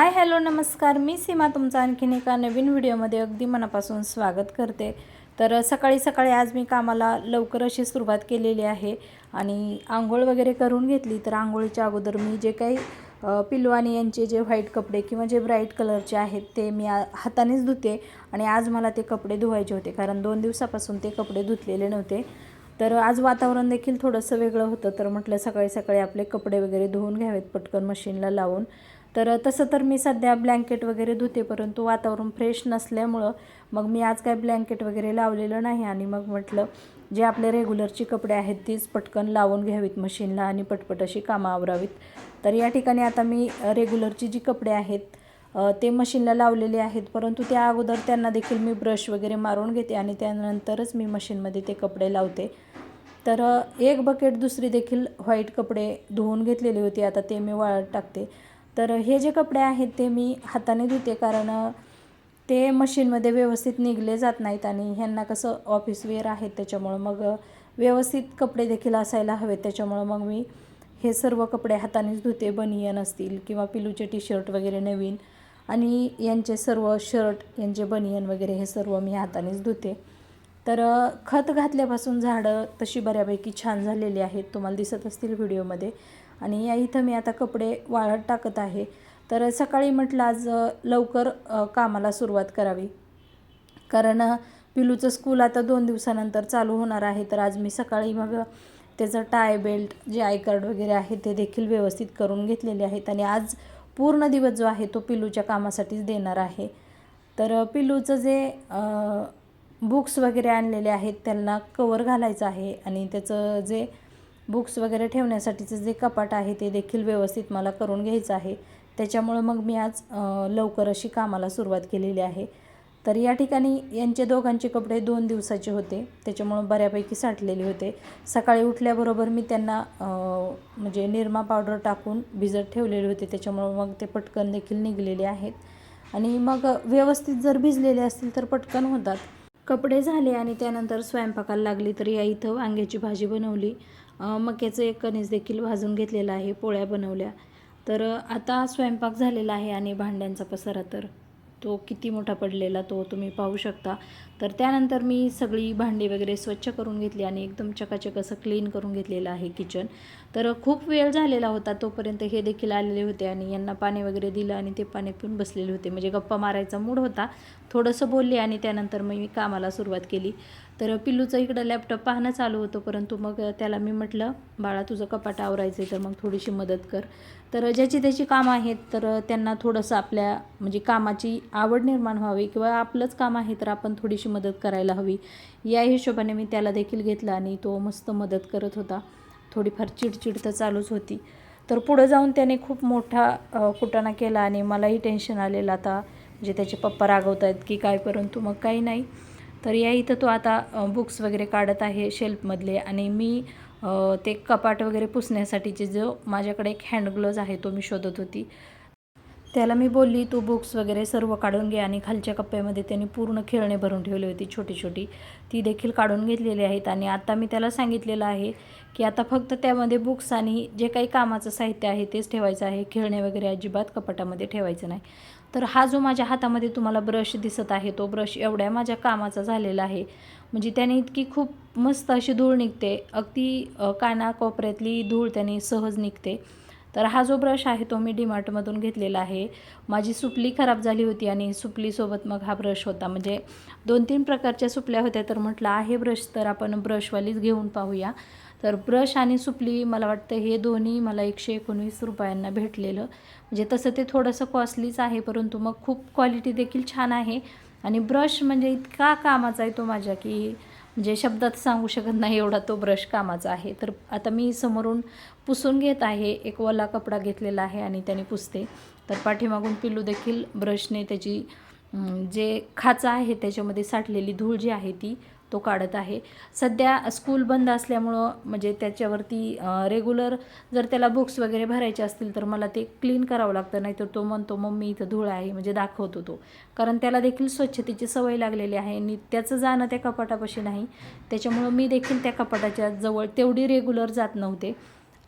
Hi hello नमस्कार. मी सीमा तुमचं आणखीन एका नवीन व्हिडिओमध्ये अगदी मनापासून स्वागत करते. तर सकाळी सकाळी आज मी कामाला लवकर अशी सुरुवात केलेली आहे आणि आंघोळ वगैरे करून घेतली. तर आंघोळीच्या अगोदर मी जे काही अ, यांचे जे व्हाईट कपडे किंवा जे ब्राईट कलरचे आहेत ते मी हातानेच धुते आणि आज मला ते कपडे धुवायचे होते कारण दोन दिवसापासून ते कपडे धुतलेले नव्हते. तर आज वातावरण देखील थोडंसं वेगळं होतं. तर म्हटलं सकाळी सकाळी आपले कपडे वगैरे धुवून घ्यावेत पटकन मशीनला लावून. तर तसं तर मी सध्या ब्लँकेट वगैरे धुते परंतु वातावरण फ्रेश नसल्यामुळं मग मी आज काय ब्लँकेट वगैरे लावलेलं नाही आणि मग म्हटलं जे आपले रेग्युलरची कपडे आहेत तीच पटकन लावून घ्यावीत मशीनला आणि पटपट अशी कामं आवरावीत. तर या ठिकाणी आता मी रेग्युलरची जी कपडे आहेत ते मशीनला लावलेले आहेत परंतु त्या अगोदर त्यांना देखील मी ब्रश वगैरे मारून घेते आणि त्यानंतरच मी मशीनमध्ये ते कपडे लावते. तर एक बकेट दुसरी देखील व्हाईट कपडे धुवून घेतलेली होती आता ते मी वाळत टाकते. तर हे जे कपडे आहेत ते मी हाताने धुते कारण ते मशीनमध्ये व्यवस्थित निघले जात नाहीत आणि ह्यांना कसं ऑफिस वेअर आहेत त्याच्यामुळं मग व्यवस्थित कपडे देखील असायला हवेत त्याच्यामुळं मग मी हे सर्व कपडे हातानेच धुते बनियन असतील किंवा पिलूचे टी शर्ट वगैरे नवीन. आणि यांचे सर्व शर्ट यांचे बनियन वगैरे हे सर्व मी हातानेच धुते. तर खत घातल्यापासून झाडं तशी बऱ्यापैकी छान झालेली आहेत तुम्हाला दिसत असतील व्हिडिओमध्ये. आणि या इथं मी आता कपडे वाळत टाकत आहे. तर सकाळी म्हटलं आज लवकर कामाला सुरुवात करावी. कारण पिलूचं स्कूल आता दोन दिवसानंतर चालू होणार आहे. तर आज मी सकाळी मग त्याचं टाय बेल्ट जे आय कार्ड वगैरे आहे ते देखील व्यवस्थित करून घेतलेले आहेत. आणि आज पूर्ण दिवस जो आहे तो पिलूच्या कामासाठीच देणार आहे. तर पिलूचं जे बुक्स वगैरे आणलेले आहेत त्यांना कवर घालायचं आहे आणि त्याचं जे बुक्स वगैरे ठेवण्यासाठीचं जे कपाट आहे ते देखील व्यवस्थित मला करून घ्यायचं आहे. त्याच्यामुळं मग मी आज लवकर अशी कामाला सुरुवात केलेली आहे. तर या ठिकाणी यांचे दोघांचे कपडे दोन दिवसाचे होते त्याच्यामुळं बऱ्यापैकी साठलेले होते. सकाळी उठल्याबरोबर मी त्यांना म्हणजे निरमा पावडर टाकून भिजत ठेवलेले होते त्याच्यामुळं मग ते पटकन देखील निघलेले आहेत. आणि मग व्यवस्थित जर भिजलेले असतील तर पटकन होतात. कपडे झाले आणि त्यानंतर स्वयंपाकाला लागली तर या इथं वांग्याची भाजी बनवली. मक्याचं एक कणीस देखील भाजून घेतलेलं आहे पोळ्या बनवल्या. तर आता स्वयंपाक झालेला आहे आणि भांड्यांचा पसारा तर. तो किती मोठा पडलेला तो तुम्ही पाहू शकता. तर त्यानंतर मी सगळी भांडी वगैरे स्वच्छ करून घेतली आणि एकदम चकाचक असं क्लीन करून घेतलेलं आहे किचन तर खूप वेळ झालेला होता तोपर्यंत हे देखील आलेले होते आणि यांना पाणी वगैरे दिलं आणि ते पाणी पिऊन बसलेले होते. म्हणजे गप्पा मारायचा मूड होता. थोडंसं बोलले आणि त्यानंतर मग मी कामाला सुरुवात केली. तर पिल्लूचं इकडं लॅपटॉप पाहणं चालू होतं परंतु मग त्याला मी म्हटलं बाळा तुझं कपाट आवरायचं आहे तर मग थोडीशी मदत कर. तर ज्याची त्याची कामं आहेत तर त्यांना थोडंसं आपल्या म्हणजे कामाची आवड निर्माण व्हावी किंवा आपलंच काम आहे तर आपण थोडीशी मदत करायला हवी. या हिशोबाने मी त्याला देखील घेतला आणि तो मस्त मदत करत होता. थोडीफार चिडचिड तर चालूच होती. तर पुढं जाऊन त्याने खूप मोठा कुटाणा केला आणि मलाही टेन्शन आलेलं. आता म्हणजे त्याचे पप्पा रागवत आहेत की काय परंतु मग काही नाही. तर या इथं तो आता बुक्स वगैरे काढत आहे शेल्फमधले आणि मी ते कपाट वगैरे पुसण्यासाठीचे जो माझ्याकडे एक हँडग्लोज आहे तो मी शोधत होती. त्याला मी बोलली तू बुक्स वगैरे सर्व काढून घे आणि खालच्या कप्प्यामध्ये त्यांनी पूर्ण खेळणे भरून ठेवली होती छोटी छोटी. ती देखील काढून घेतलेली आहेत आणि आता मी त्याला सांगितलेलं आहे की आता फक्त त्यामध्ये बुक्स आणि जे काही कामाचं साहित्य आहे तेच ठेवायचं आहे. खेळणे वगैरे अजिबात कपाटामध्ये ठेवायचं नाही. तर हा जो माझ्या हातामध्ये तुम्हाला ब्रश दिसत आहे तो ब्रश एवढ्या माझ्या कामाचा झालेला आहे. म्हणजे त्याने इतकी खूप मस्त अशी धूळ निघते. अगदी कानाकोपऱ्यातली धूळ त्याने सहज निघते. तर हा जो ब्रश आहे तो मी डीमार्टमधून घेतलेला आहे. माझी सुपली खराब झाली होती आणि सुपलीसोबत मग हा ब्रश होता. म्हणजे दोन तीन प्रकारच्या सुपल्या होत्या तर म्हटलं आहे ब्रश तर आपण ब्रशवालीच घेऊन पाहूया. तर ब्रश आणि सुपली मला वाटतं हे दोन्ही मला एकशे एकोणवीस रुपयांना भेटलेलं. म्हणजे तसं ते थोडंसं कॉस्टलीच आहे परंतु मग खूप क्वालिटी देखील छान आहे. आणि ब्रश म्हणजे इतका कामाचा आहे तो माझ्या की म्हणजे शब्दात सांगू शकत नाही एवढा तो ब्रश कामाचा आहे. तर आता मी समोरून पुसून घेत आहे एक ओला कपडा घेतलेला आहे आणि त्याने पुसते. तर पाठीमागून पिल्लू देखील ब्रशने त्याची जे खाचा आहे त्याच्यामध्ये साठलेली धूळ जी आहे ती तो काढत आहे. सध्या स्कूल बंद असल्यामुळं म्हणजे त्याच्यावरती रेग्युलर जर त्याला बुक्स वगैरे भरायचे असतील तर मला ते क्लीन करावं लागतं. नाहीतर तो म्हणतो मम्मी इथं धूळ आहे म्हणजे दाखवतो तो. कारण त्याला देखील स्वच्छतेची सवय लागलेली आहे. आणि त्याचं जाणं त्या कपाटापाशी नाही. त्याच्यामुळं मी देखील त्या कपाटाच्या जवळ तेवढी रेग्युलर जात नव्हते.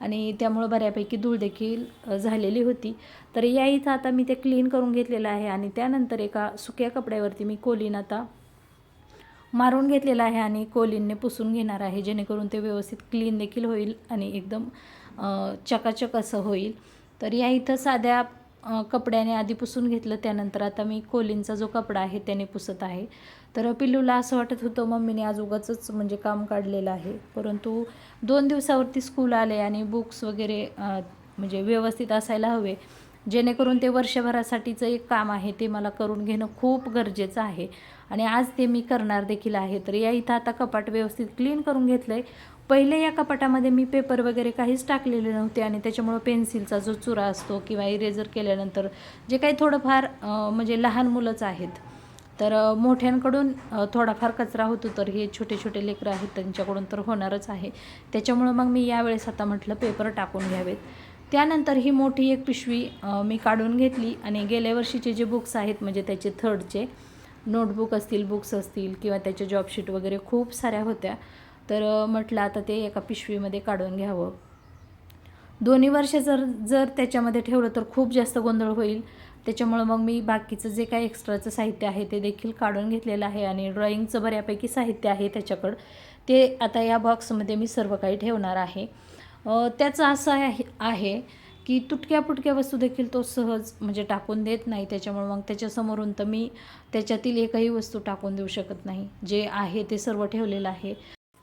आणि त्यामुळं बऱ्यापैकी धूळ देखील झालेली होती. तर या इथं आता मी ते क्लीन करून घेतलेलं आहे. आणि त्यानंतर एका सुक्या कपड्यावरती मी कोलीन आता मारून घेतलेलं आहे आणि कोलीनने पुसून घेणार आहे जेणेकरून ते व्यवस्थित क्लीन देखील होईल आणि एकदम चकाचक असं होईल. तर या इथं साध्या कपड्याने आधी पुसून घेतलं त्यानंतर आता मी कोलीनचा जो कपडा आहे त्याने पुसत आहे. तर पिल्लूला असं वाटत होतं मम्मीने आज उगाचच म्हणजे काम काढलेलं आहे. परंतु दोन दिवसावरती स्कूल आले आणि बुक्स वगैरे म्हणजे व्यवस्थित असायला हवे. जेणेकरून ते वर्षभरासाठीचं एक काम आहे ते मला करून घेणं खूप गरजेचं आहे. आणि आज ते मी करणार देखील आहे. तर या इथं आता कपाट व्यवस्थित क्लीन करून घेतलं आहे पहिले या कपाटामध्ये मी पेपर वगैरे काहीच टाकलेले नव्हते आणि त्याच्यामुळं पेन्सिलचा जो चुरा असतो किंवा इरेजर केल्यानंतर जे काही थोडंफार म्हणजे लहान मुलंच आहेत. तर मोठ्यांकडून थोडाफार कचरा होतो तर हे छोटे छोटे लेकरं आहेत त्यांच्याकडून तर होणारच आहे. त्याच्यामुळं मग मी यावेळेस आता म्हटलं पेपर टाकून घ्यावेत. त्यानंतर ही मोठी एक पिशवी मी काढून घेतली आणि गेल्या वर्षीचे जे बुक्स आहेत म्हणजे त्याचे थर्डचे नोटबुक असतील बुक्स असतील किंवा त्याचे जॉबशीट वगैरे खूप साऱ्या होत्या. तर म्हटलं आता ते एका पिशवीमध्ये काढून घ्यावं. दोन्ही वर्ष जर जर त्याच्यामध्ये ठेवलं तर खूप जास्त गोंधळ होईल. त्याच्यामुळं मग मी बाकीचं जे काही एक्स्ट्राचं साहित्य आहे ते देखील काढून घेतलेलं आहे आणि ड्रॉइंगचं बऱ्यापैकी साहित्य आहे त्याच्याकडं. ते आता या बॉक्समध्ये मी सर्व काही ठेवणार आहे. त्याचं असं आहे आहे की तुटक्या फुटक्या वस्तू देखील तो सहज म्हणजे टाकून देत नाही. त्याच्यामुळे मग त्याच्यासमोरून तर मी त्याच्यातील एकही वस्तू टाकून देऊ शकत नाही. जे आहे ते सर्व ठेवलेलं आहे.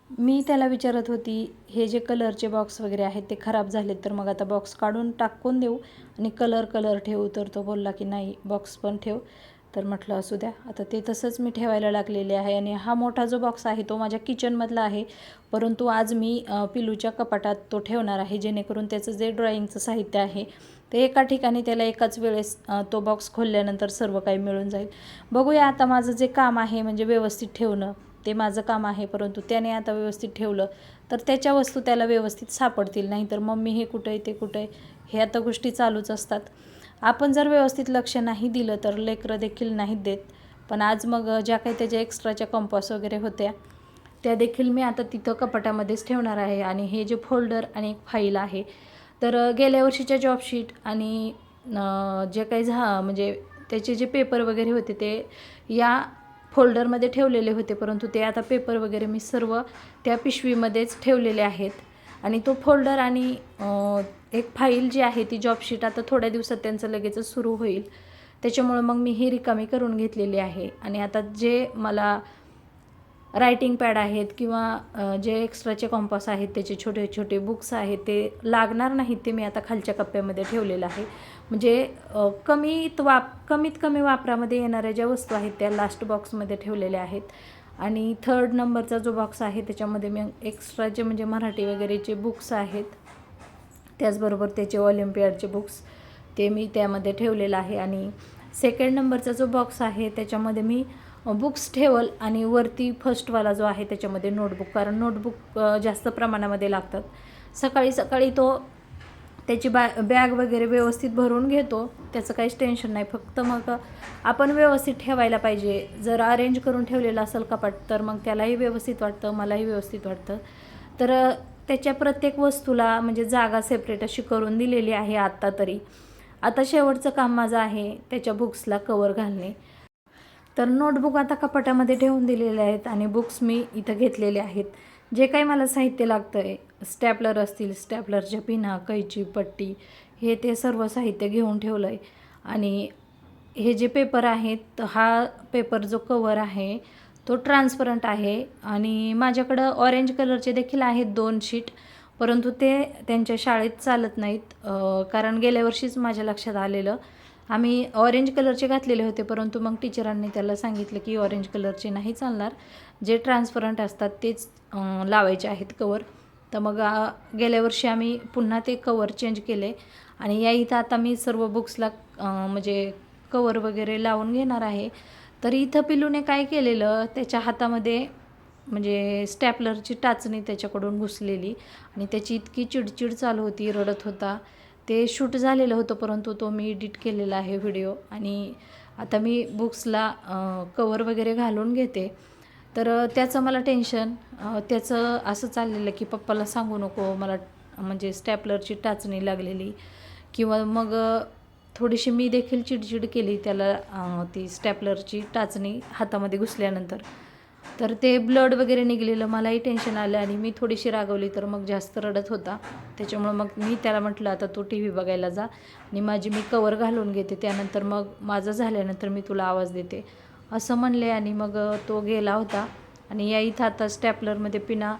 मी त्याला विचारत होती हे जे कलरचे बॉक्स वगैरे आहेत ते खराब झालेत तर मग आता बॉक्स काढून टाकून देऊ. आणि कलर कलर ठेवू तर तो बोलला की नाही बॉक्स पण ठेव. तर म्हटलं असू द्या आता ते तसंच मी ठेवायला लागलेले आहे आणि हा मोठा जो बॉक्स आहे तो माझ्या किचनमधला आहे. परंतु आज मी पिलूच्या कपाटात तो ठेवणार आहे जेणेकरून त्याचं जे ड्रॉइंगचं साहित्य आहे ते एका ठिकाणी त्याला एकाच वेळेस तो बॉक्स खोलल्यानंतर सर्व काही मिळून जाईल. बघूया आता माझं जे काम आहे म्हणजे व्यवस्थित ठेवणं ते माझं काम आहे परंतु त्याने आता व्यवस्थित ठेवलं तर त्याच्या वस्तू त्याला व्यवस्थित सापडतील. नाही तर मम्मी हे कुठं आहे ते कुठं आहे हे आता गोष्टी चालूच असतात. आपण जर व्यवस्थित लक्ष नाही दिलं तर लेकरं देखील नाहीत देत. पण आज मग ज्या काही त्याच्या एक्स्ट्राच्या कंपॉस वगैरे होत्या त्या देखील मी आता तिथं कपाटामध्येच ठेवणार आहे. आणि हे जे फोल्डर आणि एक फाईल आहे तर गेल्या वर्षीच्या जॉबशीट आणि जे काही झा म्हणजे त्याचे जे पेपर वगैरे होते ते या फोल्डरमध्ये ठेवलेले होते. परंतु ते आता पेपर वगैरे मी सर्व त्या पिशवीमध्येच ठेवलेले आहेत. आणि तो फोल्डर आणि एक फाईल जी आहे ती जॉबशीट आता थोड्या दिवसात त्यांचं लगेचच सुरू होईल. त्याच्यामुळं मग मी ही रिकामी करून घेतलेली आहे. आणि आता जे मला रायटिंग पॅड आहेत किंवा जे एक्स्ट्राचे कॉम्पास आहेत त्याचे छोटे छोटे बुक्स आहेत ते लागणार नाहीत ते मी आता खालच्या कप्प्यामध्ये ठेवलेलं आहे. म्हणजे कमीत वाप कमीत कमी वापरामध्ये येणाऱ्या ज्या वस्तू आहेत त्या लास्ट बॉक्समध्ये ठेवलेल्या आहेत. आणि थर्ड नंबरचा जो बॉक्स आहे त्याच्यामध्ये मी एक्स्ट्राचे म्हणजे मराठी वगैरेचे बुक्स आहेत त्याचबरोबर त्याचे ऑलिम्पियाडचे बुक्स ते मी त्यामध्ये ठेवलेलं आहे. आणि सेकंड नंबरचा जो बॉक्स आहे त्याच्यामध्ये मी बुक्स ठेवल आणि वरती फर्स्टवाला जो आहे त्याच्यामध्ये नोटबुक कारण नोटबुक जास्त प्रमाणामध्ये लागतात. सकाळी सकाळी तो त्याची बॅ बॅग वगैरे व्यवस्थित भरून घेतो. त्याचं काहीच टेन्शन नाही. फक्त मग आपण व्यवस्थित ठेवायला पाहिजे. जर अरेंज करून ठेवलेलं असेल कपाट तर मग त्यालाही व्यवस्थित वाटतं मलाही व्यवस्थित वाटतं. तर त्याच्या प्रत्येक वस्तूला म्हणजे जागा सेपरेट अशी करून दिलेली आहे आत्ता तरी. आता शेवटचं काम माझं आहे त्याच्या बुक्सला कवर घालणे. तर नोटबुक आता कपाटामध्ये ठेवून दिलेले आहेत आणि बुक्स मी इथं घेतलेले आहेत. जे काही मला साहित्य लागतं आहे स्टॅपलर असतील स्टॅपलरच्या पिना कैची पट्टी हे ते सर्व साहित्य घेऊन ठेवलं आहे आणि हे जे पेपर आहेत हा पेपर जो कवर आहे तो ट्रान्सपरंट आहे आणि माझ्याकडं ऑरेंज कलरचे देखील आहेत दोन शीट परंतु ते त्यांच्या शाळेत चालत नाहीत. कारण गेल्या वर्षीच माझ्या लक्षात आलेलं आम्ही ऑरेंज कलरचे घातलेले होते परंतु मग टीचरांनी त्याला सांगितलं की ऑरेंज कलरचे नाही चालणार. जे ट्रान्सपरंट असतात तेच लावायचे आहेत कवर तर मग गेल्या वर्षी आम्ही पुन्हा ते कवर चेंज केले आणि या इथं आता मी सर्व बुक्सला म्हणजे कवर वगैरे लावून घेणार आहे. तर इथं पिलूने काय केलेलं त्याच्या हातामध्ये म्हणजे स्टॅपलरची टाचणी त्याच्याकडून घुसलेली आणि त्याची इतकी चिडचिड चालू होती रडत होता. ते शूट झालेलं होतं परंतु तो मी एडिट केलेला आहे व्हिडिओ. आणि आता मी बुक्सला कवर वगैरे घालून घेते. तर त्याचं मला टेन्शन त्याचं असं चाललेलं की पप्पाला सांगू नको मला म्हणजे स्टॅपलरची टाचणी लागलेली. किंवा मग थोडीशी मी देखील चिडचिड केली त्याला ती स्टॅपलरची टाचणी हातामध्ये घुसल्यानंतर. तर ते ब्लड वगैरे निघलेलं मलाही टेन्शन आलं आणि मी थोडीशी रागवली तर मग जास्त रडत होता. त्याच्यामुळं मग मी त्याला म्हटलं आता तू टी व्ही बघायला जा आणि माझी मी कवर घालून घेते त्यानंतर मग माझं झाल्यानंतर मी तुला आवाज देते. असं म्हणले आणि मग तो गेला होता. आणि या इथं आता स्टॅपलरमध्ये पिना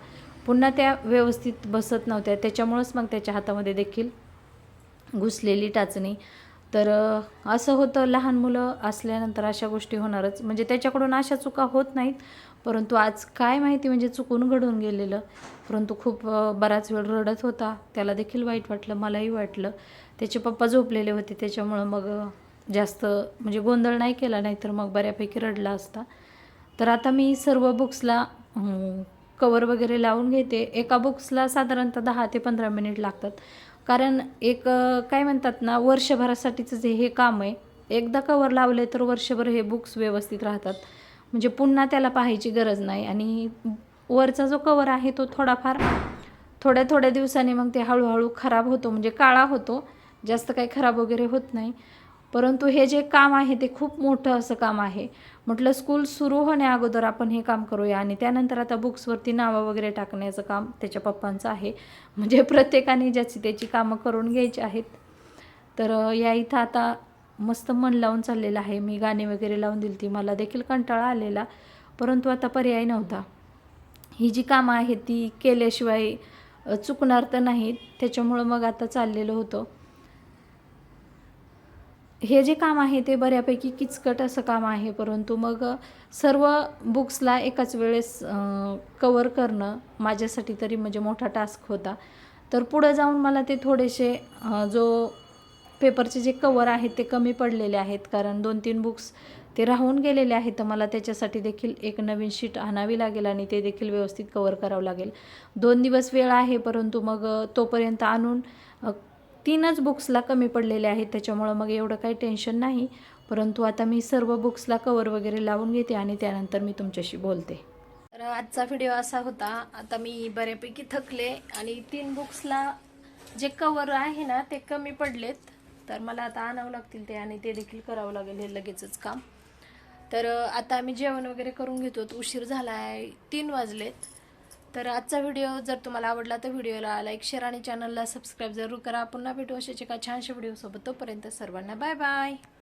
पुन्हा त्या व्यवस्थित बसत नव्हत्या. त्याच्यामुळंच मग त्याच्या हातामध्ये देखील घुसलेली टाचणी. तर असं होतं लहान मुलं असल्यानंतर अशा गोष्टी होणारच. म्हणजे त्याच्याकडून अशा चुका होत नाहीत. परंतु आज काय माहिती म्हणजे चुकून घडून गेलेलं. परंतु खूप बराच वेळ रडत होता. त्याला देखील वाईट वाटलं मलाही वाटलं. त्याचे पप्पा झोपलेले होते. त्याच्यामुळं मग जास्त म्हणजे गोंधळ नाही केला नाही तर मग बऱ्यापैकी रडला असता. तर आता मी सर्व बुक्सला कवर वगैरे लावून घेते. एका बुक्सला साधारणतः दहा ते पंधरा मिनिट लागतात. कारण एक काय म्हणतात ना वर्षभरासाठीचं जे हे काम आहे एकदा कवर लावले तर वर्षभर हे बुक्स व्यवस्थित राहतात. म्हणजे पुन्हा त्याला पाहायची गरज नाही. आणि वरचा जो कवर आहे तो थोडाफार थोड्या थोड्या दिवसांनी मग ते हळूहळू खराब होतो. म्हणजे काळा होतो. जास्त काही खराब वगैरे होत नाही. परंतु हे जे काम आहे ते खूप मोठं असं काम आहे. म्हटलं स्कूल सुरू होण्या अगोदर आपण हे काम करूया आणि त्यानंतर आता बुक्सवरती नावं वगैरे टाकण्याचं काम त्याच्या पप्पांचं आहे. म्हणजे प्रत्येकाने ज्याची त्याची कामं करून घ्यायची आहेत. तर या इथं आता मस्त मन लावून चाललेलं आहे. मी गाणी वगैरे लावून दिली ती मला देखील कंटाळा आलेला. परंतु आता पर्याय नव्हता. ही जी कामं आहेत ती केल्याशिवाय चुकणार तर नाहीत. त्याच्यामुळं मग आता चाललेलं होतं. हे जे काम आहे ते बऱ्यापैकी किचकट असं काम आहे परंतु मग सर्व बुक्सला एकाच वेळेस कवर करणं माझ्यासाठी तरी म्हणजे मोठा टास्क होता. तर पुढं जाऊन मला ते थोडेसे जो पेपरचे जे कवर आहेत ते कमी पडलेले आहेत कारण दोन तीन बुक्स ते राहून गेलेले आहेत तर मला त्याच्यासाठी देखील एक नवीन शीट आणावी लागेल आणि ते देखील व्यवस्थित कवर करावं लागेल. दोन दिवस वेळ आहे परंतु मग तोपर्यंत आणून तीनच बुक्सला कमी पडलेले आहेत त्याच्यामुळं मग एवढं काही टेन्शन नाही. परंतु आता मी सर्व बुक्सला कवर वगैरे लावून घेते आणि त्यानंतर मी तुमच्याशी बोलते. तर आजचा व्हिडिओ असा होता. आता मी बऱ्यापैकी थकले आणि तीन बुक्सला जे कवर आहे ना ते कमी पडलेत. तर मला आता आणावं लागतील ते आणि ते देखील करावं लागेल हे लगेचच काम. तर आता आम्ही जेवण वगैरे करून घेतो उशीर झाला आहे तीन वाजलेत. तर आजचा व्हिडिओ जर तुम्हाला आवडला तर व्हिडिओला लाईक शेअर आणि चॅनलला सबस्क्राईब जरूर करा. पुन्हा भेटू अशाच एका छानशा व्हिडिओसोबत तोपर्यंत सर्वांना बाय बाय